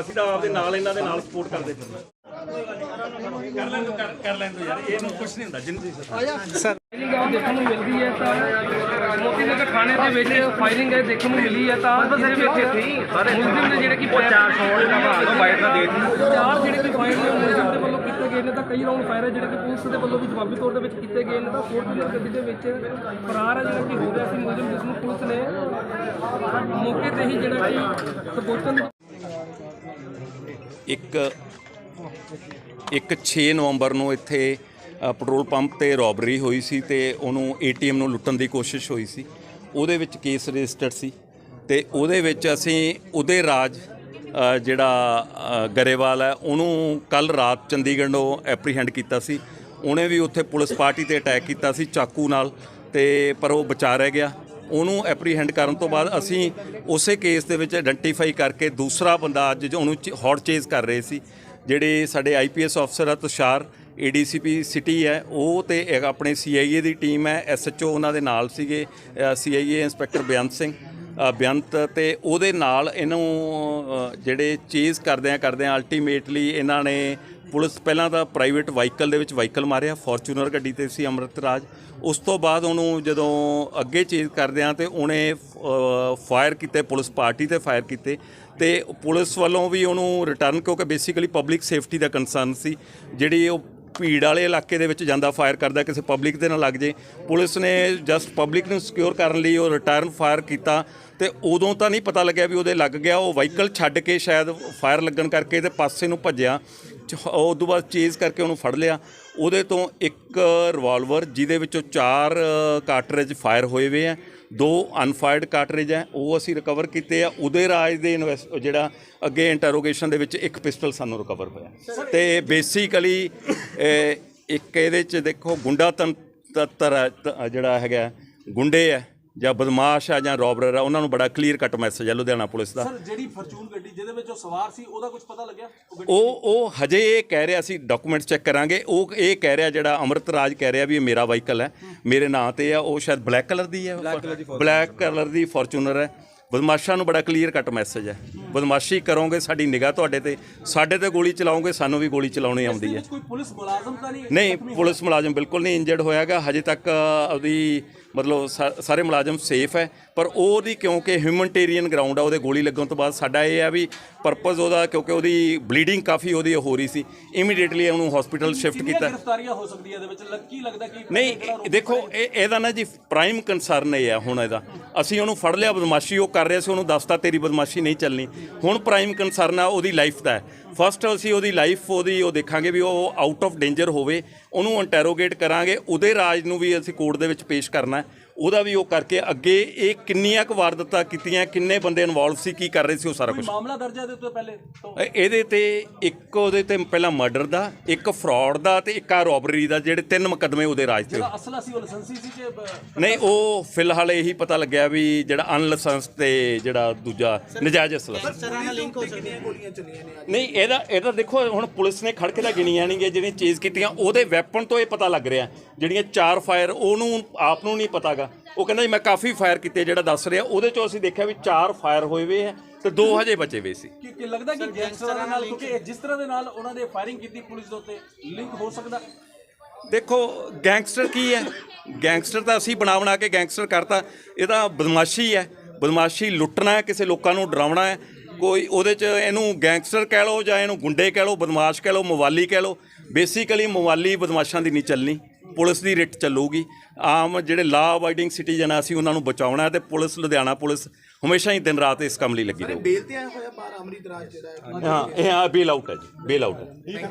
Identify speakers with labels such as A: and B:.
A: ਅਸੀਂ ਤਾਂ ਆਪਦੇ ਨਾਲ ਇਹਨਾਂ ਦੇ ਨਾਲ ਸਪੋਰਟ ਕਰਦੇ ਫਿਰਦੇ ਕਰ ਲੈਣ ਦਿਓ, ਕਰ ਕਰ ਲੈਣ ਦਿਓ ਯਾਰ ਇਹਨੂੰ ਕੁਝ ਨਹੀਂ ਹੁੰਦਾ ਜਿੰਨ ਤੁਸੀਂ
B: ਫਾਇਰਿੰਗ ਹੈ। ਦੇਖਣ ਨੂੰ ਮਿਲਦੀ ਹੈ ਤਾਂ ਮੋਤੀ ਨਗਰ ਥਾਣੇ ਦੇ ਵਿੱਚ ਫਾਇਰਿੰਗ ਹੈ ਦੇਖਣ ਨੂੰ ਮਿਲੀ ਹੈ ਤਾਂ ਬਸ ਸਿਰਫ ਇੱਥੇ ਸੀ ਸਾਰੇ ਮੁਲਜ਼ਮ ਨੇ ਜਿਹੜੇ ਕਿ ਉਹ ਚਾਰ ਸ਼ੋਟ ਦਾ ਭਾਗ ਬਾਈਟ ਦਾ ਦੇ ਚਾਰ ਜਿਹੜੇ ਕਿ ਫਾਇਰ ਨੇ ਮੁਲਜ਼ਮ ਦੇ ਵੱਲੋਂ ਕੀਤੇ ਗਏ ਨੇ ਤਾਂ ਕਈ ਰਾਉਂਡ ਫਾਇਰ ਹੈ ਜਿਹੜੇ ਕਿ ਪੁਲਿਸ ਦੇ ਵੱਲੋਂ ਵੀ ਜਵਾਬੀ ਤੌਰ ਦੇ ਵਿੱਚ ਕੀਤੇ ਗਏ ਨੇ ਤਾਂ ਫੋਰਚੂਨਰ ਗੱਡੀ ਦੇ ਵਿੱਚ ਫਰਾਰ ਹੈ ਜਿਹੜਾ ਕਿ ਹੋ ਰਿਹਾ ਸੀ ਮੁਲਜ਼ਮ ਜਿਸ ਨੂੰ ਪੁਲਿਸ ਨੇ ਮੌਕੇ ਤੇ ਹੀ ਜਿਹੜਾ ਕਿ ਸਬੋਚਨ
A: ਇੱਕ ਇੱਕ 6 ਨਵੰਬਰ ਨੂੰ ਇੱਥੇ ਪੈਟਰੋਲ ਪੰਪ ਤੇ ਰੋਬਰੀ ਹੋਈ ਸੀ ਤੇ ਉਹਨੂੰ ਏਟੀਐਮ ਨੂੰ ਲੁੱਟਣ ਦੀ ਕੋਸ਼ਿਸ਼ ਹੋਈ ਸੀ। ਉਹਦੇ ਵਿੱਚ ਕੇਸ ਰਜਿਸਟਰਡ ਸੀ ਤੇ ਉਹਦੇ ਵਿੱਚ ਅਸੀਂ ਉਹਦੇ ਰਾਜ ਜਿਹੜਾ ਗਰੇਵਾਲ ਹੈ, ਉਹਨੂੰ ਕੱਲ ਰਾਤ ਚੰਡੀਗੜ੍ਹ ਚੰਡੀਗੜ੍ਹੋਂ ਐਪਰੀਹੈਂਡ ਕੀਤਾ ਸੀ। ਉਹਨੇ ਵੀ ਉੱਥੇ ਪੁਲਿਸ ਪਾਰਟੀ ਤੇ ਅਟੈਕ ਕੀਤਾ ਸੀ ਚਾਕੂ ਨਾਲ ਤੇ ਪਰ ਉਹ ਬਚਾ ਰਹਿ ਗਿਆ। ਉਹਨੂੰ ਐਪਰੀਹੈਂਡ ਕਰਨ ਤੋਂ ਬਾਅਦ ਅਸੀਂ ਉਸੇ ਕੇਸ ਦੇ ਵਿੱਚ ਆਇਡੈਂਟੀਫਾਈ ਕਰਕੇ ਦੂਸਰਾ ਬੰਦਾ ਅੱਜ ਜੋ ਉਹਨੂੰ ਹੌਟ ਚੇਜ਼ ਕਰ ਰਹੇ ਸੀ, ਜਿਹੜੇ ਸਾਡੇ ਆਈਪੀਐਸ ਅਫਸਰ ਆ ਤੁਸ਼ਾਰ ਏਡੀਸੀਪੀ ਸਿਟੀ ਹੈ, ਉਹ ਤੇ ਇੱਕ ਆਪਣੇ ਸੀਆਈਏ ਦੀ ਟੀਮ ਹੈ ਐਸਐਚਓ ਉਹਨਾਂ ਦੇ ਨਾਲ ਸੀਗੇ ਸੀਆਈਏ ਇੰਸਪੈਕਟਰ ਬੇਅੰਤ ਸਿੰਘ। ਬੇਅੰਤ ਤੇ ਉਹਦੇ ਨਾਲ ਇਹਨੂੰ ਜਿਹੜੇ ਚੇਜ਼ ਕਰਦਿਆਂ ਕਰਦਿਆਂ ਅਲਟੀਮੇਟਲੀ ਇਹਨਾਂ ਨੇ ਪੁਲਿਸ ਪਹਿਲਾਂ ਤਾਂ ਪ੍ਰਾਈਵੇਟ ਵਾਹੀਕਲ ਦੇ ਵਿੱਚ ਵਾਹੀਕਲ ਮਾਰਿਆ ਫੋਰਚੂਨਰ ਗੱਡੀ ਤੇ ਸੀ ਅੰਮ੍ਰਿਤਰਾਜ। ਉਸ ਤੋਂ ਬਾਅਦ ਉਹਨੂੰ ਜਦੋਂ ਅੱਗੇ ਚੇਜ਼ ਕਰਦਿਆਂ ਤੇ ਉਹਨੇ ਫਾਇਰ ਕੀਤੇ, ਪੁਲਿਸ ਪਾਰਟੀ ਤੇ ਫਾਇਰ ਕੀਤੇ। ਤੇ ਪੁਲਿਸ ਵੱਲੋਂ ਵੀ ਉਹਨੂੰ ਰਿਟਰਨ ਕਿਉਂਕਿ ਬੇਸਿਕਲੀ ਪਬਲਿਕ ਸੇਫਟੀ ਦਾ ਕੰਸਰਨ ਸੀ, ਜਿਹੜੀ ਉਹ ਭੀੜ ਵਾਲੇ ਇਲਾਕੇ ਦੇ ਵਿੱਚ ਜਾਂਦਾ ਫਾਇਰ ਕਰਦਾ, ਕਿਸੇ ਪਬਲਿਕ ਦੇ ਨਾਲ ਲੱਗ ਜੇ। ਪੁਲਿਸ ਨੇ ਜਸਟ ਪਬਲਿਕ ਨੂੰ ਸਿਕਿਉਰ ਕਰਨ ਲਈ ਉਹ ਰਿਟਰਨ ਫਾਇਰ ਕੀਤਾ ਤੇ ਉਦੋਂ ਤਾਂ ਨਹੀਂ ਪਤਾ ਲੱਗਿਆ ਵੀ ਉਹਦੇ ਲੱਗ ਗਿਆ। ਉਹ ਵਾਹੀਕਲ ਛੱਡ ਕੇ ਸ਼ਾਇਦ ਫਾਇਰ ਲੱਗਣ ਕਰਕੇ ਤੇ ਪਾਸੇ ਨੂੰ ਭੱਜਿਆ। ਚ- ਉਹ ਤੋਂ ਬਾਅਦ ਚੇਜ਼ ਕਰਕੇ ਉਹਨੂੰ ਫੜ ਲਿਆ। ਉਹਦੇ ਤੋਂ ਇੱਕ ਰਿਵਾਲਵਰ ਜਿਹਦੇ ਵਿੱਚੋਂ ਚਾਰ ਕਾਰਟਰੇਜ ਫਾਇਰ ਹੋਏ ਹੋਏ ਆ। ਦੋ ਅਨਫਾਇਰਡ ਕਾਰਟ੍ਰਿਜ ਹੈ, ਉਹ ਅਸੀਂ ਰਿਕਵਰ ਕੀਤੇ ਆ। ਉਹਦੇ ਰਾਜ ਦੇ ਇਨਵੈਸਟ ਜਿਹੜਾ ਅੱਗੇ ਇੰਟਰੋਗੇਸ਼ਨ ਦੇ ਵਿੱਚ ਇੱਕ ਪਿਸਟਲ ਸਾਨੂੰ ਰਿਕਵਰ ਹੋਇਆ। ਤੇ ਬੇਸਿਕਲੀ ਇੱਕ ਇਹਦੇ ਚ ਦੇਖੋ, ਗੁੰਡਾ ਤੰ ਤੰਤਰ ਜਿਹੜਾ ਹੈਗਾ, ਗੁੰਡੇ ਹੈ ਜਾਂ ਬਦਮਾਸ਼ ਆ ਜਾਂ ਰੋਬਰਰ ਆ ਉਹਨਾਂ ਨੂੰ ਬੜਾ ਕਲੀਅਰ ਕੱਟ ਮੈਸੇਜ ਹੈ ਲੁਧਿਆਣਾ ਪੁਲਿਸ ਦਾ।
C: ਸਰ ਜਿਹੜੀ ਫਰਚੂਨ ਗੱਡੀ ਜਿਹਦੇ ਵਿੱਚ ਉਹ ਸਵਾਰ ਸੀ ਉਹਦਾ ਕੁਝ ਪਤਾ ਲੱਗਿਆ? ਉਹ
A: ਉਹ ਹਜੇ ਇਹ ਕਹਿ ਰਿਹਾ ਸੀ ਡਾਕੂਮੈਂਟ ਚੈੱਕ ਕਰਾਂਗੇ। ਉਹ ਇਹ ਕਹਿ ਰਿਹਾ ਜਿਹੜਾ ਅਮਰਤ ਰਾਜ ਕਹਿ ਰਿਹਾ ਵੀ ਇਹ ਮੇਰਾ ਵਾਹੀਕਲ ਹੈ। ਮੇਰੇ ਨਾਂ ਤੇ ਆ ਉਹ ਸ਼ਾਇਦ ਬਲੈਕ ਕਲਰ ਦੀ ਹੈ। ਬਲੈਕ ਕਲਰ ਦੀ ਫੋਰਚੂਨਰ ਹੈ। ਬਦਮਾਸ਼ਾਂ ਨੂੰ ਬੜਾ ਕਲੀਅਰ ਕੱਟ ਮੈਸੇਜ ਹੈ। ਬਦਮਾਸ਼ੀ ਕਰੋਗੇ ਸਾਡੀ ਨਿਗਾਹ ਤੁਹਾਡੇ ਤੇ ਸਾਡੇ ਤੇ ਗੋਲੀ ਚਲਾਓਗੇ ਸਾਨੂੰ ਵੀ ਗੋਲੀ ਚਲਾਉਣੀ ਆਉਂਦੀ ਹੈ।
C: ਕੋਈ ਪੁਲਿਸ ਮੁਲਾਜ਼ਮ ਤਾਂ ਨਹੀਂ
A: ਨਹੀਂ ਪੁਲਿਸ ਮੁਲਾਜ਼ਮ ਬਿਲਕੁਲ ਨਹੀਂ ਇੰਜਰਡ ਹੋਇਆਗਾ। ਹਜੇ ਤੱਕ ਉਹਦੀ ਮਤਲਬ ਸਾਰੇ ਮੁਲਾਜ਼ਮ ਸੇਫ ਹੈ ਪਰ ਉਹਦੀ ਕਿਉਂਕਿ ਹਿਊਮਨਟੇਰੀਅਨ ਗਰਾਊਂਡ ਆ ਉਹਦੇ ਗੋਲੀ ਲੱਗਣ ਤੋਂ ਬਾਅਦ ਸਾਡਾ ਇਹ ਆ ਵੀ ਪਰਪਸ ਉਹਦਾ ਕਿਉਂਕਿ ਉਹਦੀ ਬਲੀਡਿੰਗ ਕਾਫੀ ਉਹਦੀ ਹੋ ਰਹੀ ਸੀ। ਇਮੀਡੀਏਟਲੀ ਉਹਨੂੰ ਹਸਪੀਟਲ ਸ਼ਿਫਟ ਕੀਤਾ।
C: ਗ੍ਰਿਫਤਾਰੀਆਂ ਹੋ ਸਕਦੀਆਂ ਇਹਦੇ ਵਿੱਚ? ਲੱਗ- ਕੀ ਲੱਗਦਾ ਕਿ
A: ਨਹੀਂ ਦੇਖੋ ਇਹ ਇਹਦਾ ਨਾ ਜੀ ਪ੍ਰਾਈਮ ਕੰਸਰਨ ਇਹ ਆ ਹੁਣ ਇਹਦਾ। ਅਸੀਂ ਉਹਨੂੰ ਫੜ ਲਿਆ ਬਦਮਾਸ਼ੀ ਉਹ ਕਰ ਰਿਹਾ ਸੀ ਉਹਨੂੰ ਦੱਸਤਾ ਤੇਰੀ ਬਦਮਾਸ਼ੀ ਨਹੀਂ ਚੱਲਣੀ। ਹੁਣ ਪ੍ਰਾਈਮ ਕੰਸਰਨ ਆ ਉਹਦੀ ਲਾਈਫ ਦਾ ਫਸਟ ਅਸੀਂ ਉਹਦੀ ਲਾਈਫ ਉਹਦੀ ਉਹ ਦੇਖਾਂਗੇ ਵੀ ਉਹ ਆਊਟ ਆਫ ਡੇਂਜਰ ਹੋਵੇ, ਉਹਨੂੰ ਇੰਟਰੋਗੇਟ ਕਰਾਂਗੇ, ਉਹਦੇ ਰਾਜ ਨੂੰ ਵੀ ਅਸੀਂ ਕੋਰਟ ਦੇ ਵਿੱਚ ਪੇਸ਼ ਕਰਨਾ ਹੈ। ਉਹਦਾ ਵੀ ਉਹ ਕਰਕੇ ਅੱਗੇ ਇਹ ਕਿੰਨੀਆਂ ਕੁ ਵਾਰਦਾਤਾਂ ਕੀਤੀਆਂ ਕਿੰਨੇ ਬੰਦੇ ਇਨਵੋਲਵ ਸੀ ਕੀ ਕਰ ਰਹੇ ਸੀ ਉਹ ਸਾਰਾ ਕੁਝ
C: ਮਾਮਲਾ ਦਰਜ ਹੈ ਇਹਦੇ ਉੱਤੇ ਪਹਿਲੇ? ਤੋਂ
A: ਇਹਦੇ ਤੇ ਇੱਕ ਉਹਦੇ ਤੇ ਪਹਿਲਾਂ ਮਰਡਰ ਦਾ ਇੱਕ ਫਰਾਡ ਦਾ ਤੇ ਇੱਕ ਆ ਰੋਬਰੀ ਦਾ ਜਿਹੜੇ ਤਿੰਨ ਮੁਕੱਦਮੇ ਉਹਦੇ ਰਾਜ ਤੇ।
C: ਜਿਹੜਾ ਅਸਲਾ ਸੀ ਉਹ ਲਾਇਸੈਂਸੀ ਸੀ ਕਿ
A: ਨਹੀਂ ਉਹ ਫਿਲਹਾਲ ਇਹੀ ਪਤਾ ਲੱਗਿਆ ਵੀ ਜਿਹੜਾ ਅਨਲਾਇਸੈਂਸ ਤੇ ਜਿਹੜਾ ਦੂਜਾ ਨਜਾਇਜ਼ ਅਸਲਾ। ਨਹੀਂ ਇਹਦਾ ਇਹਦਾ ਦੇਖੋ ਹੁਣ ਪੁਲਿਸ ਨੇ ਖੜ ਕੇ ਤਾਂ ਗਿਣੀਆਂ ਨਹੀਂਗੇ ਜਿਹੜੀਆਂ ਚੇਜ਼ ਕੀਤੀਆਂ ਉਹਦੇ ਵੈਪਨ ਤੋਂ ਇਹ ਪਤਾ ਲੱਗ ਰਿਹਾ ਜਿਹੜੀਆਂ ਚਾਰ ਫਾਇਰ ਉਹਨੂੰ ਆਪ ਨੂੰ ਨਹੀਂ ਪਤਾਗਾ। ਉਹ ਕਹਿੰਦਾ ਜੀ ਮੈਂ ਕਾਫੀ ਫਾਇਰ ਕੀਤੇ ਜਿਹੜਾ ਦੱਸ ਰਿਹਾ ਉਹਦੇ ਚੋਂ ਅਸੀਂ ਦੇਖਿਆ ਵੀ ਚਾਰ ਫਾਇਰ ਹੋਏ ਹੋਏ ਆ ਤੇ ਦੋ ਹਜੇ ਬਚੇ ਹੋਏ ਸੀ।
C: ਕਿ ਕਿ ਲੱਗਦਾ ਕਿ ਗੈਂਗਸਟਰਾਂ ਦੇ ਨਾਲ ਕਿਉਂਕਿ ਜਿਸ ਤਰ੍ਹਾਂ ਦੇ ਨਾਲ ਉਹਨਾਂ ਨੇ ਫਾਇਰਿੰਗ ਕੀਤੀ ਪੁਲਿਸ ਦੇ ਉੱਤੇ ਲਿੰਕ ਹੋ ਸਕਦਾ?
A: ਦੇਖੋ ਗੈਂਗਸਟਰ ਕੀ ਹੈ? ਗੈਂਗਸਟਰ ਤਾਂ ਅਸੀਂ ਬਣਾ ਬਣਾ ਕੇ ਗੈਂਗਸਟਰ ਕਰਤਾ। ਇਹ ਤਾਂ ਬਦਮਾਸ਼ੀ ਹੈ। ਬਦਮਾਸ਼ੀ ਲੁੱਟਣਾ ਹੈ ਕਿਸੇ ਲੋਕਾਂ ਨੂੰ ਡਰਾਉਣਾ ਹੈ। ਕੋਈ ਉਹਦੇ ਚ ਇਹਨੂੰ ਗੈਂਗਸਟਰ ਕਹਿ ਲਓ ਜਾਂ ਇਹਨੂੰ ਗੁੰਡੇ ਕਹਿ ਲਓ ਬਦਮਾਸ਼ ਕਹਿ ਲਓ ਮਵਾਲੀ ਕਹਿ ਲਓ। ਬੇਸਿਕਲੀ ਮਵਾਲੀ ਬਦਮਾਸ਼ਾਂ ਦੀ ਨਹੀਂ ਚੱਲਣੀ। ਪੁਲਿਸ ਦੀ ਰਿਟ ਚੱਲੂਗੀ। ਆਮ ਜਿਹੜੇ ਲਾ ਅਵਾਈਡਿੰਗ ਸਿਟੀਜ਼ਨ ਆ ਅਸੀਂ ਉਹਨਾਂ ਨੂੰ ਬਚਾਉਣਾ ਹੈ ਤੇ ਪੁਲਿਸ ਲੁਧਿਆਣਾ ਪੁਲਿਸ ਹਮੇਸ਼ਾ ਹੀ ਦਿਨ ਰਾਤ ਇਸ ਕੰਮ ਲਈ ਲੱਗੀ ਰਹੂ
D: ਬੇਲ ਤੇ ਆਇਆ ਹੋਇਆ ਬਾਹਰ ਅਮਰੀਤ ਰਾਜ ਜਿਹੜਾ ਹੈ।
A: ਹਾਂ ਇਹ ਆ ਬੇਲ ਆਊਟ ਹੈ ਜੀ ਬੇਲ ਆਊਟ ਹੈ।